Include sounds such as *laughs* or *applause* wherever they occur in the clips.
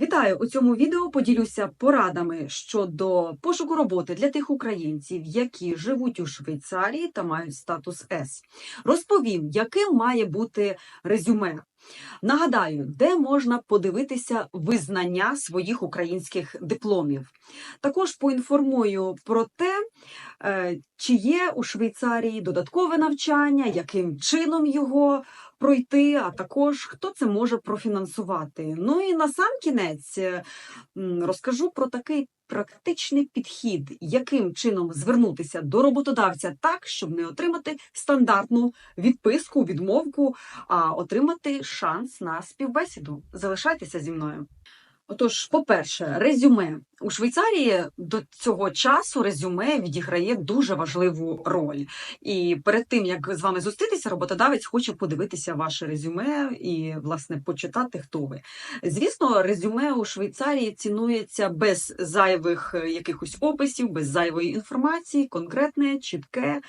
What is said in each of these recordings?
Вітаю! У цьому відео поділюся порадами щодо пошуку роботи для тих українців, які живуть у Швейцарії та мають статус С. Розповім, яким має бути резюме. Нагадаю, де можна подивитися визнання своїх українських дипломів. Також поінформую про те, е, чи є у Швейцарії додаткове навчання, яким чином його пройти, а також хто це може профінансувати. Ну і на сам кінець розкажу про такий практичний підхід, яким чином звернутися до роботодавця так, щоб не отримати стандартну відписку, відмовку, а отримати шанс на співбесіду. Залишайтеся зі мною. Отож, по-перше, резюме у Швейцарії до цього часу резюме відіграє дуже важливу роль. І перед тим як з вами зустрітися, роботодавець хоче подивитися ваше резюме і власне почитати, хто ви. Звісно, резюме у Швейцарії цінується без зайвих е, якихось описів, без зайвої інформації, конкретне, чітке.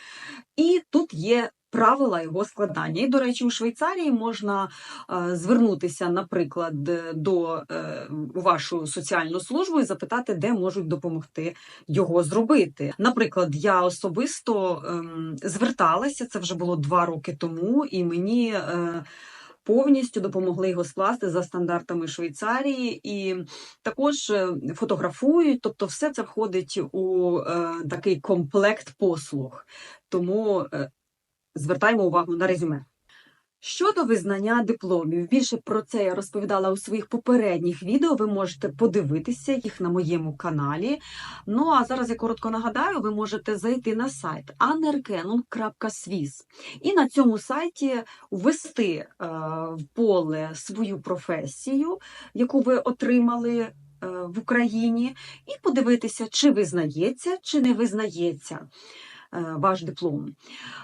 І тут є. Правила його складання. І, до речі, у Швейцарії можна е, звернутися, наприклад, до е, вашу соціальну службу і запитати, де можуть допомогти його зробити. Наприклад, я особисто ем, зверталася, це вже було два роки тому, і мені. Е, Повністю допомогли його скласти за стандартами Швейцарії, і також фотографують. Тобто, все це входить у е, такий комплект послуг. Тому звертаємо увагу на резюме. Щодо визнання дипломів, більше про це я розповідала у своїх попередніх відео. Ви можете подивитися їх на моєму каналі. Ну а зараз я коротко нагадаю, ви можете зайти на сайт anerkennung.swiss і на цьому сайті ввести е, в поле свою професію, яку ви отримали е, в Україні, і подивитися, чи визнається, чи не визнається ваш диплом.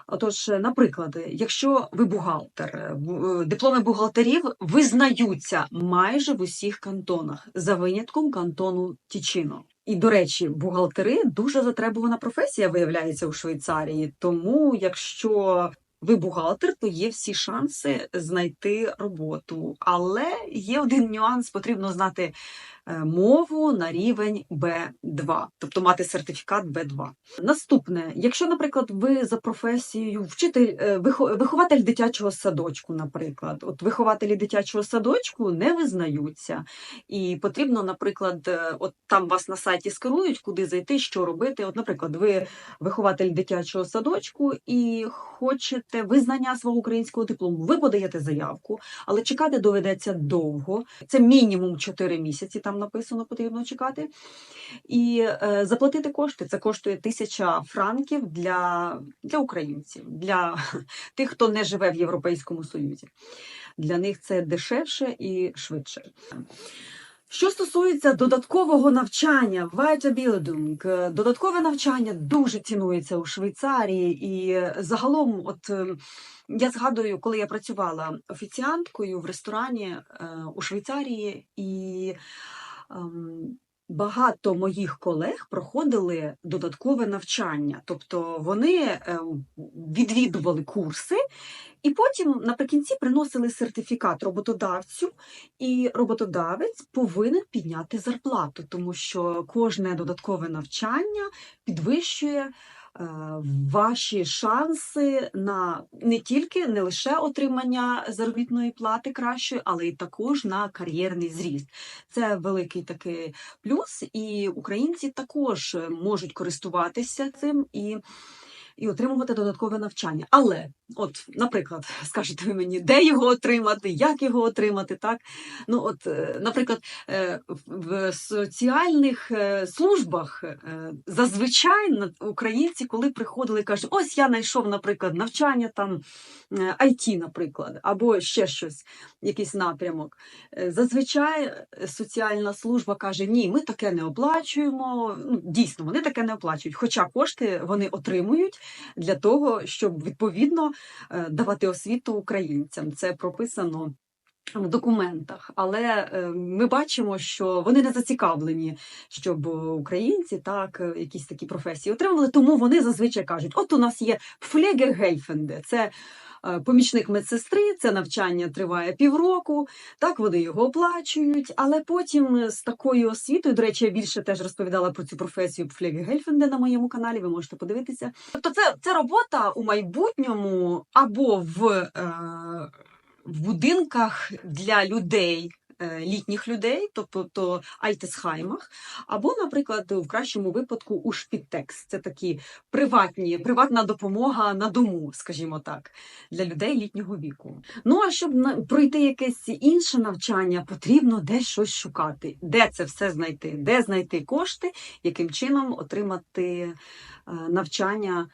Отож, е, наприклад, якщо ви бухгалтер, е, е, дипломи бухгалтерів визнаються майже в усіх кантонах, за винятком кантону Тічино. І, до речі, бухгалтери дуже затребувана професія виявляється у Швейцарії. Тому, якщо ви бухгалтер, то є всі шанси знайти роботу. Але є один нюанс: потрібно знати е, мову на рівень B2, тобто мати сертифікат B2. Наступне, якщо, наприклад, ви за професією вчитель, е, вихователь дитячого садочку, наприклад, от вихователі дитячого садочку не визнаються, і потрібно, наприклад, е, от там вас на сайті скерують, куди зайти, що робити. От, наприклад, ви вихователь дитячого садочку і хочете визнання свого українського диплому. Ви подаєте заявку, але чекати доведеться довго. Це мінімум 4 місяці. Там написано, потрібно чекати. І е, заплатити кошти. Це коштує тисяча франків для, для українців, для *laughs* тих, хто не живе в Європейському Союзі. Для них це дешевше і швидше. Що стосується додаткового навчання, Weiterbildung, додаткове навчання дуже цінується у Швейцарії, і загалом, от е, я згадую, коли я працювала офіціанткою в ресторані е, у Швейцарії, і багато моїх колег проходили додаткове навчання, тобто вони ем, відвідували курси. І потім наприкінці приносили сертифікат роботодавцю, і роботодавець повинен підняти зарплату, тому що кожне додаткове навчання підвищує ваші шанси на не тільки не лише отримання заробітної плати кращої, але й також на кар'єрний зріст. Це великий такий плюс, і українці також можуть користуватися цим і. І отримувати додаткове навчання. Але, от, наприклад, *laughs* скажете ви мені, де його отримати, як його отримати, так? Ну, от, е, наприклад, е, в соціальних е, службах зазвичай українці, коли приходили, кажуть, ось я знайшов, наприклад, навчання там IT, наприклад, або ще щось, якийсь напрямок. Зазвичай соціальна служба каже, ні, ми таке не оплачуємо. Ну, дійсно, вони таке не оплачують, хоча кошти вони отримують для того, щоб відповідно е, давати освіту українцям. Це прописано. В документах, але е, ми бачимо, що вони не зацікавлені, щоб українці так е, якісь такі професії отримували. Тому вони зазвичай кажуть: от у нас є Pflegehelfende, це е, помічник медсестри, це навчання триває півроку, так вони його оплачують, але потім з такою освітою, до речі, я більше теж розповідала про цю професію Гельфенде на моєму каналі, ви можете подивитися. Тобто це, це робота у майбутньому або в, е, в будинках для людей. е, Літніх людей, тобто айтесхаймах, або, наприклад, в кращому випадку у шпітекс. Це такі приватні, приватна допомога на дому, скажімо так, для людей літнього віку. Ну а щоб на- пройти якесь інше навчання, потрібно десь щось шукати. Де це все знайти? Де знайти кошти, яким чином отримати е, навчання.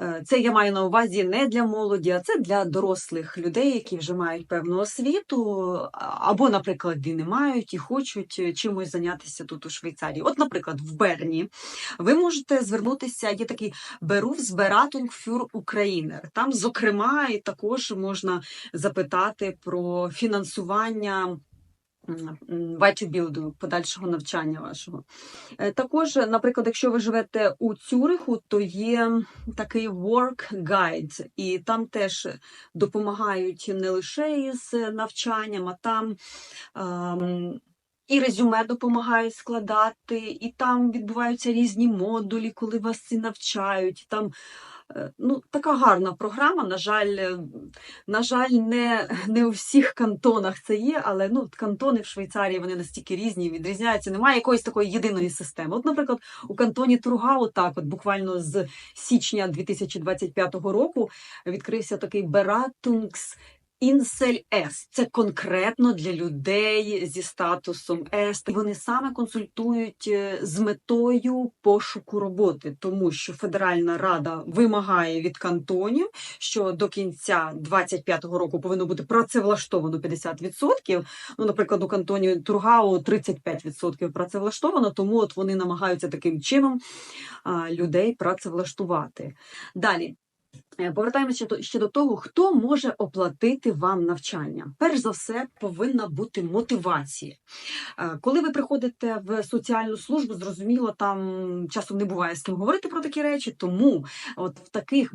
Е, Це я маю на увазі не для молоді, а це для дорослих людей, які вже мають певну освіту, або, наприклад, і не мають і хочуть е, чимось зайнятися тут у Швейцарії. От, наприклад, в Берні ви можете звернутися, є такий Berufsberatung für Ukrainer. Там, зокрема, і також можна запитати про фінансування. Вайтюбілду, подальшого навчання вашого. Е, Також, наприклад, якщо ви живете у Цюриху, то є такий work guide, і там теж допомагають не лише із навчанням, а там ем, і резюме допомагають складати, і там відбуваються різні модулі, коли вас ці навчають. Там ну, така гарна програма. На жаль, е, на жаль, не, не у всіх кантонах це є, але ну, кантони в Швейцарії вони настільки різні, відрізняються. Немає якоїсь такої єдиної системи. От, наприклад, у кантоні Тургау, так, от буквально з січня 2025 року відкрився такий Бератунгс. Інсель С це конкретно для людей зі статусом С. Вони саме консультують е, з метою пошуку роботи, тому що Федеральна рада вимагає від кантонів, що до кінця 25-го року повинно бути працевлаштовано 50%. Ну, наприклад, у кантоні Тургау 35% працевлаштовано, тому от вони намагаються таким чином людей працевлаштувати. Далі. Е, Повертаємося ще до, того, хто може оплатити вам навчання. Перш за все, повинна бути мотивація. Е, Коли ви приходите в соціальну службу, зрозуміло, там часом не буває з ким говорити про такі речі. Тому от в таких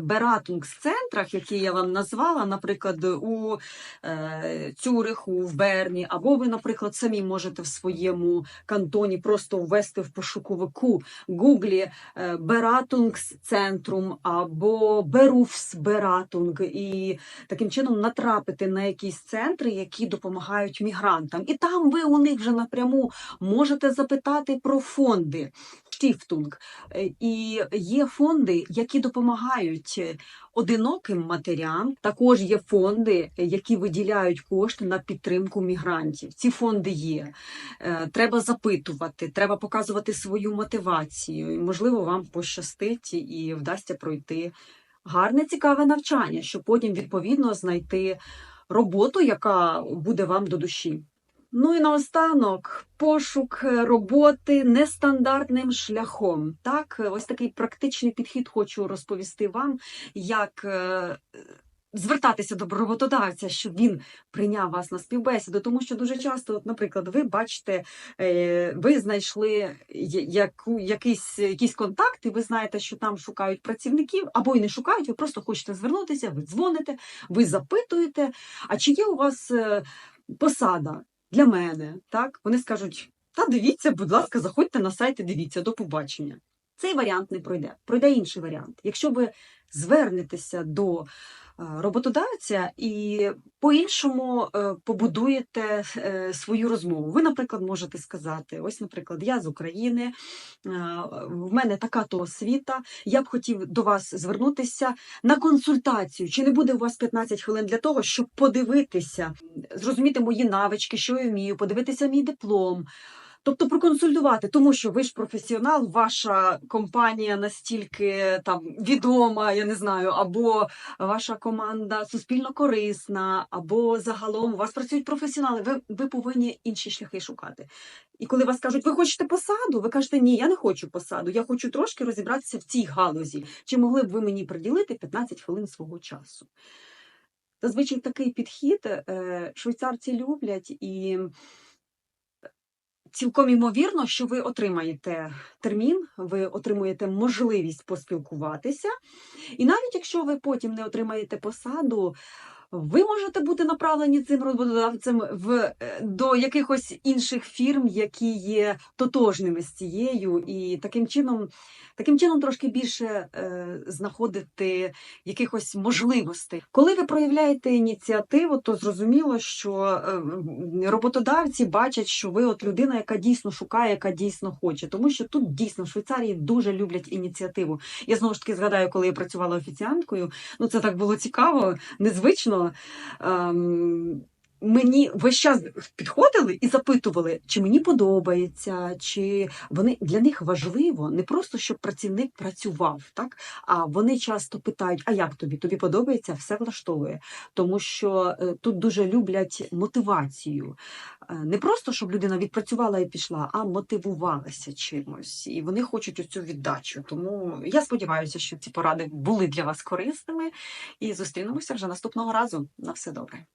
бератунгс-центрах, які я вам назвала, наприклад, у е, Цюриху, в Берні, або ви, наприклад, самі можете в своєму кантоні просто ввести в пошуковику Гуглі е, Beratungsцентрум або Berufsberatung і таким чином натрапити на якісь центри, які допомагають мігрантам. І там ви у них вже напряму можете запитати про фонди. Штіфтунг. Е, І є фонди, які допомагають е, одиноким матерям. Також є фонди, які виділяють кошти на підтримку мігрантів. Ці фонди є. Е, Треба запитувати, треба показувати свою мотивацію. Можливо, вам пощастить і вдасться пройти гарне, цікаве навчання, щоб потім відповідно знайти роботу, яка буде вам до душі. Ну і наостанок пошук роботи нестандартним шляхом. Так, ось такий практичний підхід хочу розповісти вам, як е, звертатися до роботодавця, щоб він прийняв вас на співбесіду. Тому що дуже часто, от, наприклад, ви бачите, е, ви знайшли яку, якийсь, якийсь контакт, і ви знаєте, що там шукають працівників, або й не шукають, ви просто хочете звернутися, ви дзвоните, ви запитуєте, а чи є у вас е, посада для мене? Так? Вони скажуть: та дивіться, будь ласка, заходьте на сайт і дивіться, до побачення. Цей варіант не пройде. Пройде інший варіант. Якщо ви звернетеся до е, роботодавця і по-іншому е, побудуєте е, свою розмову. Ви, наприклад, можете сказати: ось, наприклад, я з України, в мене така то освіта. Я б хотів до вас звернутися на консультацію. Чи не буде у вас 15 хвилин для того, щоб подивитися, зрозуміти мої навички, що я вмію, подивитися мій диплом. Тобто проконсультувати, тому що ви ж професіонал, ваша компанія настільки там відома, я не знаю, або ваша команда суспільно корисна, або загалом у вас працюють професіонали. Ви, ви повинні інші шляхи шукати. І коли вас кажуть, ви хочете посаду, ви кажете, ні, я не хочу посаду, я хочу трошки розібратися в цій галузі. Чи могли б ви мені приділити 15 хвилин свого часу? Зазвичай такий підхід е, швейцарці люблять і цілком імовірно, що ви отримаєте термін, ви отримуєте можливість поспілкуватися. І навіть якщо ви потім не отримаєте посаду, ви можете бути направлені цим роботодавцем в, е, до якихось інших фірм, які є тотожними з цією, і таким чином, таким чином трошки більше е, знаходити якихось можливостей. Коли ви проявляєте ініціативу, то зрозуміло, що е, роботодавці бачать, що ви от людина, яка дійсно шукає, яка дійсно хоче. Тому що тут дійсно в Швейцарії дуже люблять ініціативу. Я знову ж таки згадаю, коли я працювала офіціанткою. Ну це так було цікаво, незвично. Ем, Мені весь час підходили і запитували, чи мені подобається, чи вони для них важливо не просто щоб працівник працював, так а вони часто питають: а як тобі? Тобі подобається, все влаштовує. Тому що е, тут дуже люблять мотивацію. Е, Не просто щоб людина відпрацювала і пішла, а мотивувалася чимось. І вони хочуть оцю віддачу. Тому я сподіваюся, що ці поради були для вас корисними. І зустрінемося вже наступного разу. На все добре.